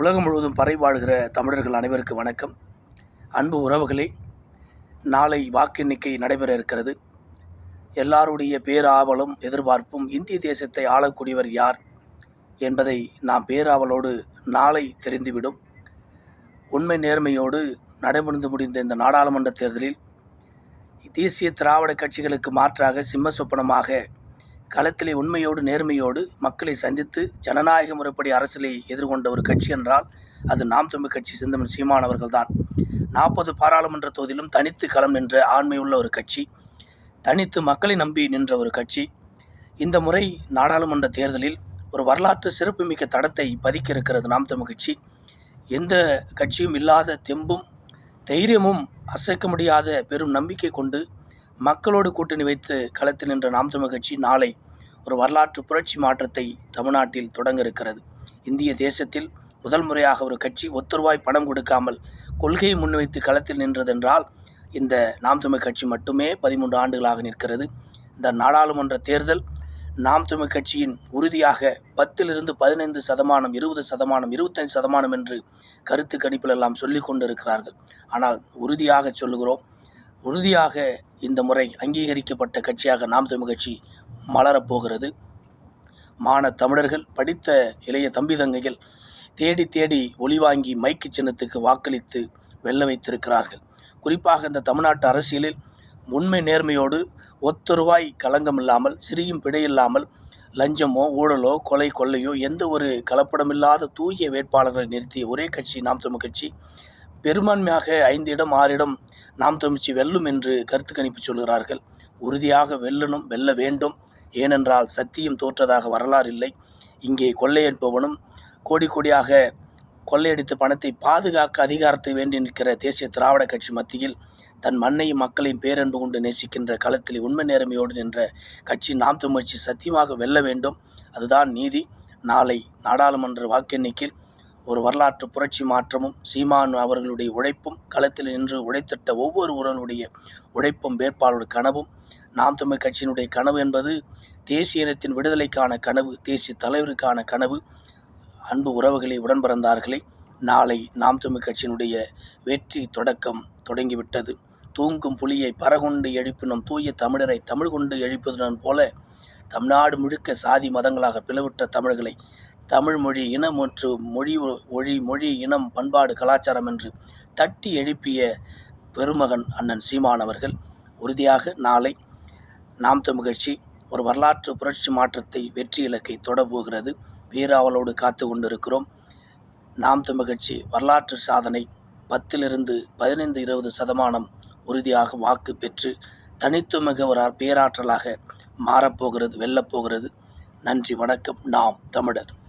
உலகம் முழுவதும் பறை வாழ்கிற தமிழர்கள் அனைவருக்கு வணக்கம். அன்பு உறவுகளே நாளை வாக்கு எண்ணிக்கை நடைபெற இருக்கிறது. எல்லாருடைய பேராவலும் எதிர்பார்ப்பும் இந்திய தேசத்தை ஆளக்கூடியவர் யார் என்பதை நாம் பேராவலோடு நாளை தெரிந்துவிடும். உண்மை நேர்மையோடு நடைமுடிந்து முடிந்த இந்த நாடாளுமன்ற தேர்தலில் தேசிய திராவிட கட்சிகளுக்கு மாற்றாக சிம்ம சொப்பனமாக களத்திலே உண்மையோடு நேர்மையோடு மக்களை சந்தித்து ஜனநாயக முறைப்படி அரசியலை எதிர்கொண்ட ஒரு கட்சி என்றால் அது நாம் தமிழ் கட்சி சிந்தமன் சீமான் அவர்கள்தான். நாற்பது பாராளுமன்ற தொகுதியிலும் தனித்து களம் நின்ற ஆண்மையுள்ள ஒரு கட்சி தனித்து மக்களை நம்பி நின்ற ஒரு கட்சி. இந்த முறை நாடாளுமன்ற தேர்தலில் ஒரு வரலாற்று சிறப்புமிக்க தடத்தை பதிக்க இருக்கிறது நாம் தமிழ் கட்சி. எந்த கட்சியும் இல்லாத தெம்பும் தைரியமும் அசைக்க முடியாத பெரும் நம்பிக்கை கொண்டு மக்களோடு கூட்டணி வைத்து களத்தில் நின்ற நாம் தமிழ் கட்சி நாளை ஒரு வரலாற்று புரட்சி மாற்றத்தை தமிழ்நாட்டில் தொடங்க இருக்கிறது இந்திய தேசத்தில் முதல் முறையாக ஒரு கட்சி ஒத்துருவாய் பணம் கொடுக்காமல் கொள்கையை முன்வைத்து களத்தில் நின்றதென்றால் இந்த நாம் தமிழ் கட்சி மட்டுமே பதிமூன்று ஆண்டுகளாக நிற்கிறது. இந்த நாடாளுமன்ற தேர்தல் நாம் தமிழ் கட்சியின் உறுதியாக பத்திலிருந்து பதினைந்து சதமானம் இருபது சதமானம் இருபத்தைந்து சதமானம் என்று கருத்து கணிப்பில் எல்லாம் சொல்லி கொண்டிருக்கிறார்கள். ஆனால் உறுதியாக சொல்லுகிறோம் உறுதியாக இந்த முறை அங்கீகரிக்கப்பட்ட கட்சியாக நாம் தமிழ் கட்சி மலரப்போகிறது. மான தமிழர்கள் படித்த இளைய தம்பி தங்கைகள் தேடி தேடி ஒளிவாங்கி மைக்கு சின்னத்துக்கு வாக்களித்து வெல்ல வைத்திருக்கிறார்கள். குறிப்பாக இந்த தமிழ்நாட்டு அரசியலில் உண்மை நேர்மையோடு ஒத்த ரூபாய் களங்கம் இல்லாமல் சிறியும் பிழையில்லாமல் லஞ்சமோ ஊழலோ கொலை கொள்ளையோ எந்த ஒரு கலப்படமில்லாத தூய வேட்பாளர்களை நிறுத்திய ஒரே கட்சி நாம் தமிழ் கட்சி. பெரும்பான்மையாக ஐந்து இடம் ஆறு இடம் நாம் தமிழ்ச்சி வெல்லும் என்று கருத்து கணிப்பு சொல்கிறார்கள். உறுதியாக வெல்லணும் வெல்ல வேண்டும். ஏனென்றால் சத்தியம் தோற்றதாக வரலாறு இல்லை. இங்கே கொள்ளையடிப்பவனும் கோடி கோடியாக கொள்ளையடித்த பணத்தை பாதுகாக்க அதிகாரத்தை வேண்டி நிற்கிற தேசிய திராவிட கட்சி மத்தியில் தன் மண்ணையும் மக்களையும் பேரன்பு கொண்டு நேசிக்கின்ற களத்தில் உண்மை நேர்மையோடு நின்ற கட்சி நாம் தமிழ்ச்சி சத்தியமாக வெல்ல வேண்டும். அதுதான் நீதி. நாளை நாடாளுமன்ற வாக்கெண்ணிக்கையில் ஒரு வரலாற்று புரட்சி மாற்றமும் சீமான் அவர்களுடைய உழைப்பும் களத்தில் நின்று உழைத்திட்ட ஒவ்வொரு உறவுடைய உழைப்பும் வேட்பாளருடைய கனவும் நாம் தமிழ் கட்சியினுடைய கனவு என்பது தேசிய இனத்தின் விடுதலைக்கான கனவு தேசிய தலைவருக்கான கனவு. அன்பு உறவுகளை உடன் பிறந்தார்களே நாளை நாம் தமிழ் கட்சியினுடைய வெற்றி தொடக்கம் தொடங்கிவிட்டது. தூங்கும் புலியை பறகொண்டு எழுப்பினும் தூய தமிழரை தமிழ் கொண்டு எழுப்பதுடன் போல தமிழ்நாடு முழுக்க சாதி மதங்களாக பிளவுற்ற தமிழர்களை தமிழ் மொழி இனம் ஒன்று மொழி மொழி மொழி இனம் பண்பாடு கலாச்சாரம் என்று தட்டி எழுப்பிய பெருமகன் அண்ணன் சீமான் அவர்கள் உறுதியாக நாளை நாம் தமிழ் ஒரு வரலாற்று புரட்சி மாற்றத்தை வெற்றி இலக்கை தொடப்போகிறது. வீராவலோடு காத்து கொண்டிருக்கிறோம். நாம் தமிழ் வரலாற்று சாதனை பத்திலிருந்து பதினைந்து இருபது சதமானம் உறுதியாக வாக்கு பெற்று தனித்துவமிக ஒரு பேராற்றலாக மாறப்போகிறது வெல்லப்போகிறது. நன்றி வணக்கம். நாம் தமிழர்.